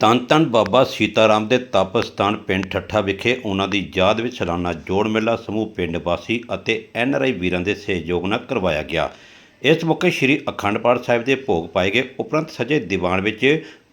ਧੰਨ ਧੰਨ ਬਾਬਾ ਸੀਤਾਰਾਮ ਦੇ ਤਪ ਸਥਾਨ ਪਿੰਡ ਠੱਠਾ ਵਿਖੇ ਉਹਨਾਂ ਦੀ ਯਾਦ ਵਿੱਚ ਸਾਲਾਨਾ ਜੋੜ ਮੇਲਾ ਸਮੂਹ ਪਿੰਡ ਵਾਸੀ ਅਤੇ ਐਨ ਆਰ ਆਈ ਵੀਰਾਂ ਦੇ ਸਹਿਯੋਗ ਨਾਲ ਕਰਵਾਇਆ ਗਿਆ। ਇਸ ਮੌਕੇ ਸ੍ਰੀ ਅਖੰਡ ਪਾਠ ਸਾਹਿਬ ਦੇ ਭੋਗ ਪਾਏ ਗਏ। ਉਪਰੰਤ ਸਜੇ ਦੀਵਾਨ ਵਿੱਚ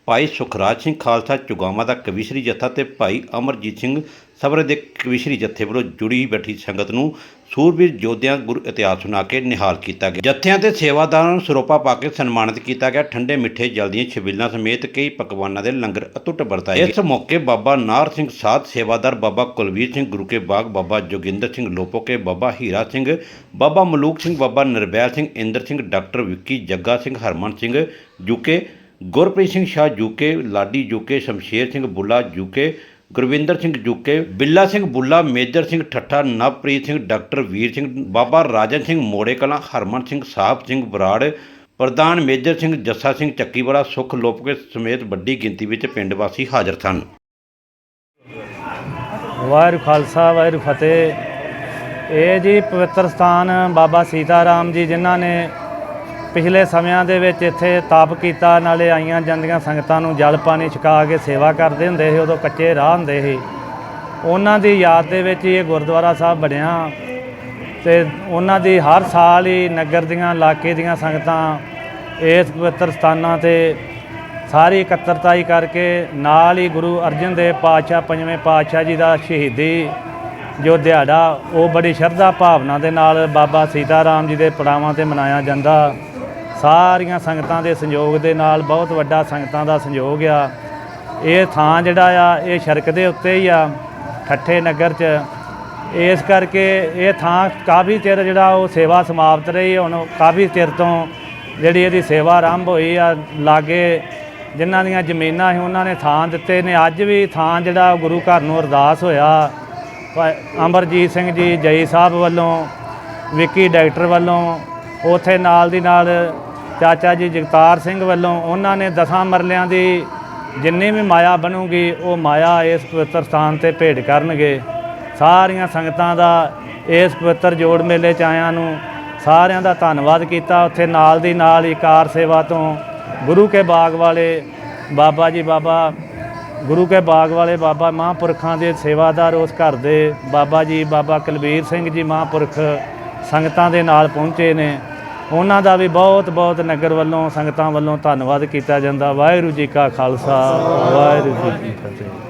ਭਾਈ ਸੁਖਰਾਜ ਸਿੰਘ ਖਾਲਸਾ ਚੁਗਾਮਾ ਦਾ ਕਵੀਸ਼ਰੀ ਜੱਥਾ ਤੇ ਭਾਈ ਅਮਰਜੀਤ ਸਿੰਘ ਸਬਰੇ ਦੇ ਕਵੀਸ਼ਰੀ ਜੱਥੇ ਵੱਲੋਂ ਜੁੜੀ ਬੈਠੀ ਸੰਗਤ ਨੂੰ ਸੂਰਬੀਰ ਯੋਧਿਆਂ ਗੁਰ ਇਤਿਹਾਸ ਸੁਣਾ ਕੇ ਨਿਹਾਲ ਕੀਤਾ ਗਿਆ। ਜੱਥਿਆਂ ਤੇ ਸੇਵਾਦਾਰਾਂ ਨੂੰ ਸਰੋਪਾ ਪਾ ਕੇ ਸਨਮਾਨਿਤ ਕੀਤਾ ਗਿਆ। ਠੰਡੇ ਮਿੱਠੇ ਜਲ ਦੀਆਂ ਛਬੀਲਾਂ ਸਮੇਤ ਕਈ ਪਕਵਾਨਾਂ ਦੇ ਲੰਗਰ ਅਤੁੱਟ ਵਰਤਾਏ ਗਏ। ਇਸ ਮੌਕੇ ਬਾਬਾ ਨਾਰ ਸਿੰਘ ਸਾਧ ਸੇਵਾਦਾਰ Baba Kulvir Singh, Guru Ke Bagh Baba Joginder Singh Lopoke Baba Hira Singh, Baba Malook Singh, Baba Nirbail Singh, Inder Singh, doctor Vicky Jagga Singh, Harman Singh Juke Gurpreet Singh Shah Juke, Ladi Juke, Shamsher Singh Bulla Juke, Gurwinder Singh Juke, Billa Singh Bulla, Major Singh Thatha, Navpreet Singh, doctor Vir Singh, Baba Rajan Singh Mode Kalan Harman Singh, Sahib Singh Brar, ਪ੍ਰਧਾਨ Major Singh Jassa Singh Chakkiwala, Sukh Lopke ਸਮੇਤ ਵੱਡੀ ਗਿਣਤੀ ਵਿੱਚ ਪਿੰਡ ਵਾਸੀ ਹਾਜ਼ਰ ਸਨ। ਵਾਹਿਗੁਰੂ ਖਾਲਸਾ, ਵਾਹਿਗੁਰੂ ਫਤਿਹ। ਇਹ ਜੀ ਪਵਿੱਤਰ ਸਥਾਨ ਬਾਬਾ ਸੀਤਾ ਰਾਮ ਜੀ, ਜਿਨ੍ਹਾਂ ਨੇ ਪਿਛਲੇ ਸਮਿਆਂ ਦੇ ਵਿੱਚ ਇੱਥੇ ਤਾਪ ਕੀਤਾ, ਨਾਲੇ ਆਈਆਂ ਜਾਂਦੀਆਂ ਸੰਗਤਾਂ ਨੂੰ ਜਲ ਪਾਣੀ ਛਕਾ ਕੇ ਸੇਵਾ ਕਰਦੇ ਹੁੰਦੇ ਸੀ, ਉਦੋਂ ਕੱਚੇ ਰਾਹ ਹੁੰਦੇ ਸੀ। ਉਹਨਾਂ ਦੀ ਯਾਦ ਦੇ ਵਿੱਚ ਹੀ ਇਹ ਗੁਰਦੁਆਰਾ ਸਾਹਿਬ ਬਣਿਆ ਤੇ ਉਹਨਾਂ ਦੀ ਹਰ ਸਾਲ ਹੀ ਨਗਰ ਦੀਆਂ, ਇਲਾਕੇ ਦੀਆਂ ਸੰਗਤਾਂ ਇਸ ਪਵਿੱਤਰ ਸਥਾਨਾਂ ਤੇ ਸਾਰੀ ਇਕੱਤਰਤਾਈ ਕਰਕੇ ਨਾਲ ਹੀ ਗੁਰੂ ਅਰਜਨ ਦੇਵ ਪਾਤਸ਼ਾਹ, ਪੰਜਵੇਂ ਪਾਤਸ਼ਾਹ ਜੀ ਦਾ ਸ਼ਹੀਦੀ ਜੋ ਦਿਹਾੜਾ, ਉਹ ਬੜੀ ਸ਼ਰਧਾ ਭਾਵਨਾ ਦੇ ਨਾਲ ਬਾਬਾ ਸੀਤਾ ਰਾਮ ਜੀ ਦੇ ਪੜਾਵਾਂ ਤੇ ਮਨਾਇਆ ਜਾਂਦਾ। ਸਾਰੀਆਂ ਸੰਗਤਾਂ ਦੇ ਸੰਯੋਗ ਦੇ ਨਾਲ ਬਹੁਤ ਵੱਡਾ ਸੰਗਤਾਂ ਦਾ ਸੰਯੋਗ ਆ। ਇਹ ਥਾਂ ਜਿਹੜਾ ਆ, ਇਹ ਸੜਕ ਦੇ ਉੱਤੇ ਹੀ ਆ, ਠੱਠੇ ਨਗਰ 'ਚ। ਇਸ ਕਰਕੇ ਇਹ ਥਾਂ ਕਾਫੀ ਚਿਰ ਜਿਹੜਾ ਉਹ ਸੇਵਾ ਸਮਾਪਤ ਰਹੀ, ਹੁਣ ਕਾਫੀ ਚਿਰ ਤੋਂ ਜਿਹੜੀ ਇਹਦੀ ਸੇਵਾ ਆਰੰਭ ਹੋਈ ਆ। ਲਾਗੇ ਜਿਨ੍ਹਾਂ ਦੀਆਂ ਜ਼ਮੀਨਾਂ ਸੀ, ਉਹਨਾਂ ਨੇ ਥਾਂ ਦਿੱਤੇ ਨੇ। ਅੱਜ ਵੀ ਥਾਂ ਜਿਹੜਾ ਗੁਰੂ ਘਰ ਨੂੰ ਅਰਦਾਸ ਹੋਇਆ। ਅਮਰਜੀਤ ਸਿੰਘ ਜੀ ਜਈ ਸਾਹਿਬ ਵੱਲੋਂ, ਵਿੱਕੀ ਡਾਕਟਰ ਵੱਲੋਂ, ਉਥੇ ਨਾਲ ਦੀ ਨਾਲ ਚਾਚਾ ਜੀ ਜਗਤਾਰ ਸਿੰਘ ਵੱਲੋਂ ਉਹਨਾਂ ਨੇ ਦਸਾਂ ਮਰਲਿਆਂ ਦੀ ਜਿੰਨੀ ਵੀ ਮਾਇਆ ਬਣੂਗੀ, ਉਹ ਮਾਇਆ ਇਸ ਪਵਿੱਤਰ ਸਥਾਨ ਤੇ ਭੇਟ ਕਰਨਗੇ। ਸਾਰੀਆਂ ਸੰਗਤਾਂ ਦਾ ਇਸ ਪਵਿੱਤਰ ਜੋੜ ਮੇਲੇ ਚ ਆਇਆਂ ਨੂੰ ਸਾਰਿਆਂ ਦਾ ਧੰਨਵਾਦ ਕੀਤਾ। ਉੱਥੇ ਨਾਲ ਦੀ ਨਾਲ ਹੀ ਕਾਰ ਸੇਵਾ ਤੋਂ ਗੁਰੂ ਕੇ ਬਾਗ ਵਾਲੇ ਬਾਬਾ ਜੀ, ਬਾਬਾ ਗੁਰੂ ਕੇ ਬਾਗ ਵਾਲੇ ਬਾਬਾ ਮਹਾਂਪੁਰਖਾਂ ਦੇ ਸੇਵਾਦਾਰ ਉਸ ਘਰ ਦੇ ਬਾਬਾ ਜੀ, ਬਾਬਾ ਕੁਲਬੀਰ ਸਿੰਘ ਜੀ ਮਹਾਂਪੁਰਖ ਸੰਗਤਾਂ ਦੇ ਨਾਲ ਪਹੁੰਚੇ ਨੇ। ਉਹਨਾਂ ਦਾ ਵੀ ਬਹੁਤ ਬਹੁਤ ਨਗਰ ਵੱਲੋਂ ਸੰਗਤਾਂ ਵੱਲੋਂ ਧੰਨਵਾਦ ਕੀਤਾ ਜਾਂਦਾ। ਵਾਹਿਗੁਰੂ ਜੀ ਕਾ ਖਾਲਸਾ, ਵਾਹਿਗੁਰੂ ਜੀ ਕੀ ਫਤਿਹ।